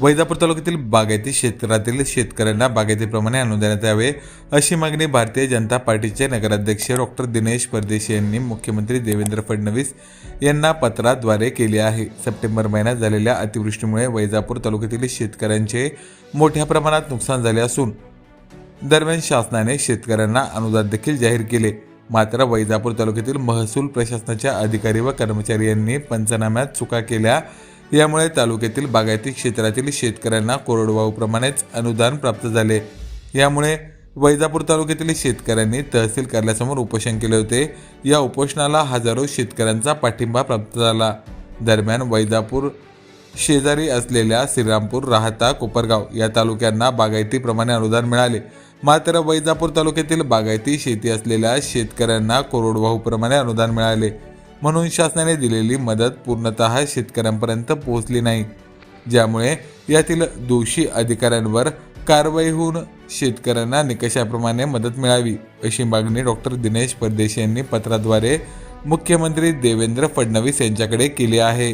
वैजापूर तालुक्यातील बागायती क्षेत्रातील शेतकऱ्यांना बागायतीप्रमाणे अनुदानात यावे अशी मागणी भारतीय जनता पार्टीचे नगराध्यक्ष डॉक्टर दिनेश परदेशी यांनी मुख्यमंत्री देवेंद्र फडणवीस यांना पत्राद्वारे केली आहे. सप्टेंबर महिन्यात झालेल्या अतिवृष्टीमुळे वैजापूर तालुक्यातील शेतकऱ्यांचे मोठ्या प्रमाणात नुकसान झाले असून दरम्यान शासनाने शेतकऱ्यांना अनुदान देखील जाहीर केले. मात्र वैजापूर तालुक्यातील महसूल प्रशासनाच्या अधिकारी व कर्मचारी यांनी पंचनाम्यात चुका केल्या यामुळे तालुक्यातील बागायती क्षेत्रातील शेतकऱ्यांना कोरडवाहूप्रमाणेच अनुदान प्राप्त झाले. यामुळे वैजापूर तालुक्यातील शेतकऱ्यांनी तहसील कार्यालयासमोर उपोषण केले होते. या उपोषणाला हजारो शेतकऱ्यांचा पाठिंबा प्राप्त झाला. दरम्यान वैजापूर शेजारी असलेल्या श्रीरामपूर राहता कोपरगाव या तालुक्यांना बागायतीप्रमाणे अनुदान मिळाले. मात्र वैजापूर तालुक्यातील बागायती शेती असलेल्या शेतकऱ्यांना कोरडवाहूप्रमाणे अनुदान मिळाले. म्हणून शासनाने दिलेली मदत पूर्णतः शेतकऱ्यांपर्यंत पोहोचली नाही. ज्यामुळे यातील दोषी अधिकाऱ्यांवर कारवाई होऊन शेतकऱ्यांना निकषाप्रमाणे मदत मिळावी अशी मागणी डॉक्टर दिनेश परदेशी यांनी पत्राद्वारे मुख्यमंत्री देवेंद्र फडणवीस यांच्याकडे केली आहे.